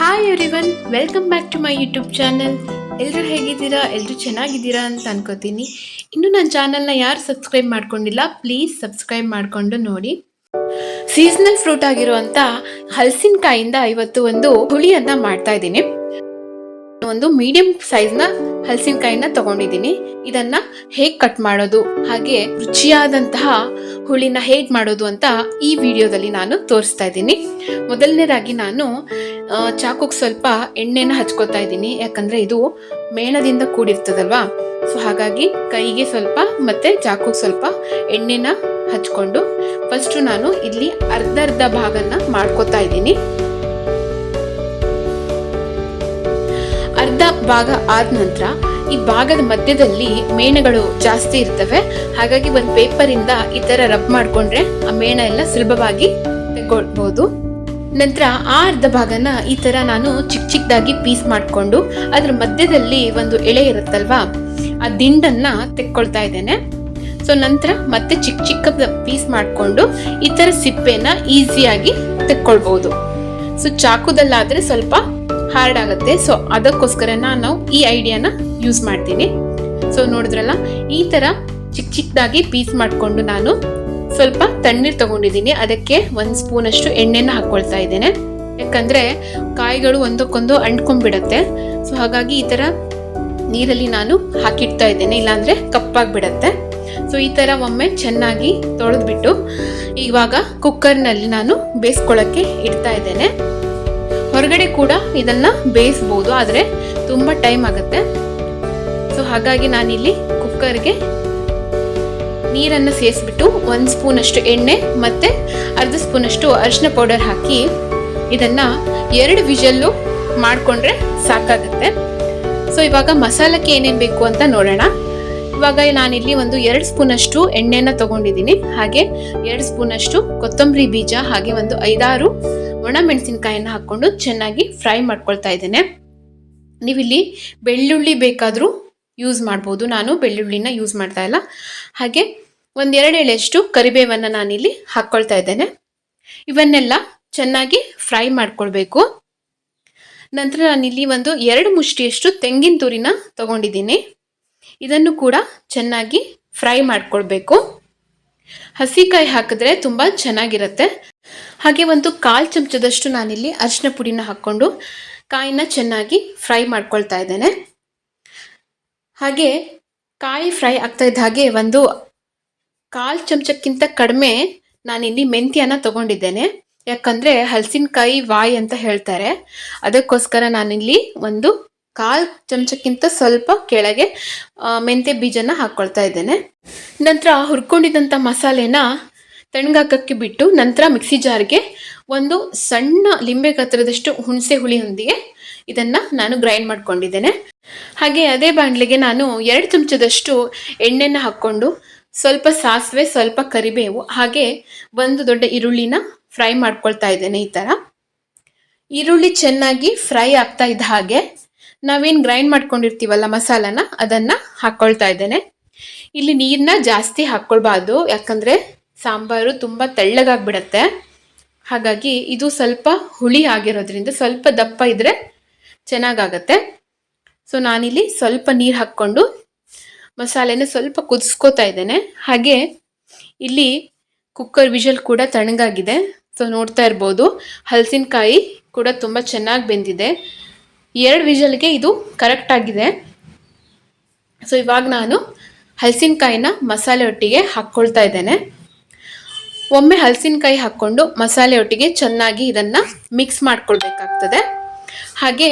Hi everyone welcome back to my YouTube channel ಎಲ್ಲರೂ ಹೇಗಿದ್ದೀರಾ? ಎಲ್ಲರೂ ಚೆನ್ನಾಗಿದ್ದೀರಾ ಅಂತ ಅನ್ಕೋತೀನಿ. ಇನ್ನು ನನ್ನ ಚಾನಲ್ನ ಯಾರು ಸಬ್ಸ್ಕ್ರೈಬ್ ಮಾಡ್ಕೊಂಡಿಲ್ಲ ಪ್ಲೀಸ್ ಸಬ್ಸ್ಕ್ರೈಬ್ ಮಾಡಿಕೊಂಡು ನೋಡಿ. ಸೀಸನಲ್ ಫ್ರೂಟ್ ಆಗಿರುವಂಥ ಹಲಸಿನಕಾಯಿಂದ ಇವತ್ತು ಒಂದು ಹುಳಿಯನ್ನು ಮಾಡ್ತಾ ಇದ್ದೀನಿ. ಒಂದು ಮೀಡಿಯಂ ಸೈಜ್ನ ಹಲಸಿನಕಾಯಿನ ತಗೊಂಡಿದ್ದೀನಿ. ಇದನ್ನ ಹೇಗೆ ಕಟ್ ಮಾಡೋದು? ಹಾಗೆ ರುಚಿಯಾದಂತಹ ಹುಳಿನ ಹೇಗೆ ಮಾಡೋದು ಅಂತ ಈ ವಿಡಿಯೋದಲ್ಲಿ ನಾನು ತೋರಿಸ್ತಾ ಇದ್ದೀನಿ. ಮೊದಲನೇದಾಗಿ ನಾನು ಚಾಕುಗೆ ಸ್ವಲ್ಪ ಎಣ್ಣೆನ ಹಚ್ಕೋತಾ ಇದ್ದೀನಿ. ಯಾಕಂದ್ರೆ ಇದು ಮೇಣದಿಂದ ಕೂಡಿರ್ತದಲ್ವಾ? ಸೊ ಹಾಗಾಗಿ ಕೈಗೆ ಸ್ವಲ್ಪ ಮತ್ತೆ ಚಾಕುಗೆ ಸ್ವಲ್ಪ ಎಣ್ಣೆನ ಹಚ್ಕೊಂಡು ಫಸ್ಟು ನಾನು ಇಲ್ಲಿ ಅರ್ಧ ಅರ್ಧ ಭಾಗನ ಮಾಡ್ಕೋತಾ ಇದ್ದೀನಿ. ಅರ್ಧ ಭಾಗ ಆದ ನಂತರ ಈ ಭಾಗದ ಮಧ್ಯದಲ್ಲಿ ಮೇಣಗಳು ಜಾಸ್ತಿ ಇರ್ತವೆ. ಹಾಗಾಗಿ ಒಂದು ಪೇಪರ್ ಇಂದ ಈ ತರ ರಬ್ ಮಾಡ್ಕೊಂಡ್ರೆ ಆ ಮೇಣ ಎಲ್ಲ ಸುಲಭವಾಗಿ ತೆಗೊಳ್ಬಹುದು ನಂತರ ಆ ಅರ್ಧ ಭಾಗನ ಈ ತರ ನಾನು ಚಿಕ್ಕ ಚಿಕ್ಕದಾಗಿ ಪೀಸ್ ಮಾಡಿಕೊಂಡು ಅದ್ರ ಮಧ್ಯದಲ್ಲಿ ಒಂದು ಎಳೆ ಇರುತ್ತಲ್ವಾ, ಆ ದಿಂಡನ್ನ ತೆಕ್ಕೊಳ್ತಾ ಇದ್ದೇನೆ. ಸೊ ನಂತರ ಮತ್ತೆ ಚಿಕ್ಕ ಚಿಕ್ಕ ಪೀಸ್ ಮಾಡಿಕೊಂಡು ಈ ಥರ ಸಿಪ್ಪೆನ ಈಸಿಯಾಗಿ ತೆಕ್ಕೊಳ್ಬೋದು. ಸೊ ಚಾಕುದಲ್ಲಾದರೆ ಸ್ವಲ್ಪ ಹಾರ್ಡ್ ಆಗುತ್ತೆ. ಸೊ ಅದಕ್ಕೋಸ್ಕರ ನಾವು ಈ ಐಡಿಯಾನ ಯೂಸ್ ಮಾಡ್ತೀನಿ. ಸೊ ನೋಡಿದ್ರಲ್ಲ, ಈ ಥರ ಚಿಕ್ಕ ಚಿಕ್ಕದಾಗಿ ಪೀಸ್ ಮಾಡಿಕೊಂಡು ನಾನು ಸ್ವಲ್ಪ ತಣ್ಣೀರು ತಗೊಂಡಿದ್ದೀನಿ. ಅದಕ್ಕೆ ಒಂದು ಸ್ಪೂನಷ್ಟು ಎಣ್ಣೆನ ಹಾಕ್ಕೊಳ್ತಾ ಇದ್ದೇನೆ. ಯಾಕಂದರೆ ಕಾಯಿಗಳು ಒಂದಕ್ಕೊಂದು ಅಂಟ್ಕೊಂಡ್ಬಿಡತ್ತೆ. ಸೊ ಹಾಗಾಗಿ ಈ ಥರ ನೀರಲ್ಲಿ ನಾನು ಹಾಕಿಡ್ತಾ ಇದ್ದೇನೆ. ಇಲ್ಲಾಂದರೆ ಕಪ್ಪಾಗಿಬಿಡತ್ತೆ. ಸೊ ಈ ಥರ ಒಮ್ಮೆ ಚೆನ್ನಾಗಿ ತೊಳೆದ್ಬಿಟ್ಟು ಇವಾಗ ಕುಕ್ಕರ್ನಲ್ಲಿ ನಾನು ಬೇಯಿಸ್ಕೊಳ್ಳೋಕ್ಕೆ ಇಡ್ತಾ ಇದ್ದೇನೆ. ಹೊರಗಡೆ ಕೂಡ ಇದನ್ನು ಬೇಯಿಸ್ಬೋದು, ಆದರೆ ತುಂಬ ಟೈಮ್ ಆಗುತ್ತೆ. ಸೊ ಹಾಗಾಗಿ ನಾನಿಲ್ಲಿ ಕುಕ್ಕರ್ಗೆ ನೀರನ್ನು ಸೇರಿಸ್ಬಿಟ್ಟು ಒಂದು ಸ್ಪೂನಷ್ಟು ಎಣ್ಣೆ ಮತ್ತು ಅರ್ಧ ಸ್ಪೂನಷ್ಟು ಅರಿಶಿನ ಪೌಡರ್ ಹಾಕಿ ಇದನ್ನು ಎರಡು ವಿಜಲ್ಲು ಮಾಡಿಕೊಂಡ್ರೆ ಸಾಕಾಗುತ್ತೆ. ಸೊ ಇವಾಗ ಮಸಾಲಕ್ಕೆ ಏನೇನು ಬೇಕು ಅಂತ ನೋಡೋಣ. ಇವಾಗ ನಾನಿಲ್ಲಿ ಒಂದು ಎರಡು ಸ್ಪೂನಷ್ಟು ಎಣ್ಣೆನ ತಗೊಂಡಿದ್ದೀನಿ. ಹಾಗೆ ಎರಡು ಸ್ಪೂನಷ್ಟು ಕೊತ್ತಂಬರಿ ಬೀಜ, ಹಾಗೆ ಒಂದು ಐದಾರು ಒಣ ಹಾಕ್ಕೊಂಡು ಚೆನ್ನಾಗಿ ಫ್ರೈ ಮಾಡ್ಕೊಳ್ತಾ ಇದ್ದೇನೆ. ನೀವಿಲ್ಲಿ ಬೆಳ್ಳುಳ್ಳಿ ಬೇಕಾದರೂ ಯೂಸ್ ಮಾಡ್ಬೋದು. ನಾನು ಬೆಳ್ಳುಳ್ಳಿನ ಯೂಸ್ ಮಾಡ್ತಾ ಇಲ್ಲ. ಹಾಗೆ ಒಂದೆರಡು ಎಳೆಯಷ್ಟು ಕರಿಬೇವನ್ನು ನಾನಿಲ್ಲಿ ಹಾಕ್ಕೊಳ್ತಾ ಇದ್ದೇನೆ. ಇವನ್ನೆಲ್ಲ ಚೆನ್ನಾಗಿ ಫ್ರೈ ಮಾಡ್ಕೊಳ್ಬೇಕು. ನಂತರ ನಾನಿಲ್ಲಿ ಒಂದು ಎರಡು ಮುಷ್ಟಿಯಷ್ಟು ತೆಂಗಿನ ತುರಿನ ತಗೊಂಡಿದ್ದೀನಿ. ಇದನ್ನು ಕೂಡ ಚೆನ್ನಾಗಿ ಫ್ರೈ ಮಾಡ್ಕೊಳ್ಬೇಕು. ಹಸಿಕಾಯಿ ಹಾಕಿದ್ರೆ ತುಂಬ ಚೆನ್ನಾಗಿರುತ್ತೆ. ಹಾಗೆ ಒಂದು ಕಾಲು ಚಮಚದಷ್ಟು ನಾನಿಲ್ಲಿ ಅರಿಶಿನ ಪುಡಿನ ಹಾಕ್ಕೊಂಡು ಕಾಯಿನ ಚೆನ್ನಾಗಿ ಫ್ರೈ ಮಾಡ್ಕೊಳ್ತಾ ಇದ್ದೇನೆ. ಹಾಗೆ ಕಾಯಿ ಫ್ರೈ ಆಗ್ತಾ ಇದ್ದ ಹಾಗೆ ಒಂದು ಕಾಲು ಚಮಚಕ್ಕಿಂತ ಕಡಿಮೆ ನಾನಿಲ್ಲಿ ಮೆಂತ್ಯನ ತಗೊಂಡಿದ್ದೇನೆ. ಯಾಕಂದರೆ ಹಲಸಿನಕಾಯಿ ವಾಯ್ ಅಂತ ಹೇಳ್ತಾರೆ. ಅದಕ್ಕೋಸ್ಕರ ನಾನಿಲ್ಲಿ ಒಂದು ಕಾಲು ಚಮಚಕ್ಕಿಂತ ಸ್ವಲ್ಪ ಕೆಳಗೆ ಮೆಂತ್ಯ ಬೀಜನ ಹಾಕ್ಕೊಳ್ತಾ ಇದ್ದೇನೆ. ನಂತರ ಹುರ್ಕೊಂಡಿದ್ದಂಥ ಮಸಾಲೆನ ತಣ್ಣಗಾಕಕ್ಕೆ ಬಿಟ್ಟು ನಂತರ ಮಿಕ್ಸಿ ಜಾರ್ಗೆ ಒಂದು ಸಣ್ಣ ಲಿಂಬೆ ಗಾತ್ರದಷ್ಟು ಹುಣಸೆ ಹುಳಿಯೊಂದಿಗೆ ಇದನ್ನು ನಾನು ಗ್ರೈಂಡ್ ಮಾಡ್ಕೊಂಡಿದ್ದೇನೆ. ಹಾಗೆ ಅದೇ ಬಾಣಲೆಗೆ ನಾನು ಎರಡು ಚಮಚದಷ್ಟು ಎಣ್ಣೆನ ಹಾಕ್ಕೊಂಡು ಸ್ವಲ್ಪ ಸಾಸಿವೆ, ಸ್ವಲ್ಪ ಕರಿಬೇವು, ಹಾಗೆ ಒಂದು ದೊಡ್ಡ ಈರುಳ್ಳಿನ ಫ್ರೈ ಮಾಡ್ಕೊಳ್ತಾ ಇದ್ದೇನೆ ಈ ಥರ ಈರುಳ್ಳಿ ಚೆನ್ನಾಗಿ ಫ್ರೈ ಆಗ್ತಾ ಇದ್ದ ಹಾಗೆ ನಾವೇನು ಗ್ರೈಂಡ್ ಮಾಡ್ಕೊಂಡಿರ್ತೀವಲ್ಲ ಮಸಾಲನ, ಅದನ್ನು ಹಾಕ್ಕೊಳ್ತಾ ಇದ್ದೇನೆ. ಇಲ್ಲಿ ನೀರನ್ನ ಜಾಸ್ತಿ ಹಾಕ್ಕೊಳ್ಬಾರ್ದು ಯಾಕಂದರೆ ಸಾಂಬಾರು ತುಂಬ ತೆಳ್ಳಗಾಗ್ಬಿಡತ್ತೆ. ಹಾಗಾಗಿ ಇದು ಸ್ವಲ್ಪ ಹುಳಿ ಆಗಿರೋದ್ರಿಂದ ಸ್ವಲ್ಪ ದಪ್ಪ ಇದ್ದರೆ ಚೆನ್ನಾಗಾಗತ್ತೆ. ಸೊ ನಾನಿಲ್ಲಿ ಸ್ವಲ್ಪ ನೀರು ಹಾಕ್ಕೊಂಡು ಮಸಾಲೆನ ಸ್ವಲ್ಪ ಕುದಿಸ್ಕೋತಾ ಇದ್ದೇನೆ. ಹಾಗೆ ಇಲ್ಲಿ ಕುಕ್ಕರ್ ವಿಷಲ್ ಕೂಡ ತಣ್ಣಗಾಗಿದೆ. ಸೊ ನೋಡ್ತಾ ಇರ್ಬೋದು, ಹಲಸಿನಕಾಯಿ ಕೂಡ ತುಂಬ ಚೆನ್ನಾಗಿ ಬೆಂದಿದೆ. ಎರಡು ವಿಷಲ್ಗೆ ಇದು ಕರೆಕ್ಟ್ ಆಗಿದೆ. ಸೊ ಇವಾಗ ನಾನು ಹಲಸಿನಕಾಯಿನ ಮಸಾಲೆ ಒಟ್ಟಿಗೆ ಹಾಕ್ಕೊಳ್ತಾ ಇದ್ದೇನೆ. ಒಮ್ಮೆ ಹಲಸಿನಕಾಯಿ ಹಾಕ್ಕೊಂಡು ಮಸಾಲೆ ಒಟ್ಟಿಗೆ ಚೆನ್ನಾಗಿ ಇದನ್ನು ಮಿಕ್ಸ್ ಮಾಡ್ಕೊಳ್ಬೇಕಾಗ್ತದೆ. ಹಾಗೆ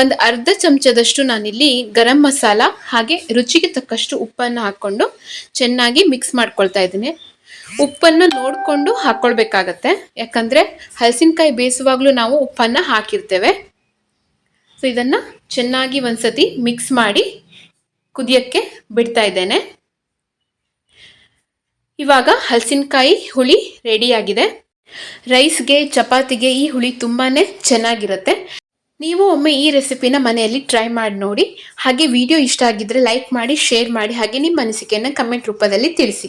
ಒಂದು ಅರ್ಧ ಚಮಚದಷ್ಟು ನಾನಿಲ್ಲಿ ಗರಂ ಮಸಾಲ ಹಾಗೆ ರುಚಿಗೆ ತಕ್ಕಷ್ಟು ಉಪ್ಪನ್ನು ಹಾಕ್ಕೊಂಡು ಚೆನ್ನಾಗಿ ಮಿಕ್ಸ್ ಮಾಡ್ಕೊಳ್ತಾ ಇದ್ದೀನಿ. ಉಪ್ಪನ್ನು ನೋಡಿಕೊಂಡು ಹಾಕ್ಕೊಳ್ಬೇಕಾಗತ್ತೆ. ಯಾಕಂದರೆ ಹಲಸಿನಕಾಯಿ ಬೇಯಿಸುವಾಗಲೂ ನಾವು ಉಪ್ಪನ್ನು ಹಾಕಿರ್ತೇವೆ. ಸೊ ಇದನ್ನು ಚೆನ್ನಾಗಿ ಒಂದ್ಸತಿ ಮಿಕ್ಸ್ ಮಾಡಿ ಕುದಿಯೋಕ್ಕೆ ಬಿಡ್ತಾ ಇದ್ದೇನೆ. ಇವಾಗ ಹಲಸಿನಕಾಯಿ ಹುಳಿ ರೆಡಿಯಾಗಿದೆ ರೈಸ್ಗೆ, ಚಪಾತಿಗೆ ಈ ಹುಳಿ ತುಂಬಾ ಚೆನ್ನಾಗಿರುತ್ತೆ. ನೀವು ಒಮ್ಮೆ ಈ ರೆಸಿಪಿನ ಮನೆಯಲ್ಲಿ ಟ್ರೈ ಮಾಡಿ ನೋಡಿ. ಹಾಗೆ ವಿಡಿಯೋ ಇಷ್ಟ ಆಗಿದ್ರೆ ಲೈಕ್ ಮಾಡಿ ಶೇರ್ ಮಾಡಿ, ಹಾಗೆ ನಿಮ್ಮ ಅನಿಸಿಕೆಯನ್ನು ಕಮೆಂಟ್ ರೂಪದಲ್ಲಿ ತಿಳಿಸಿ.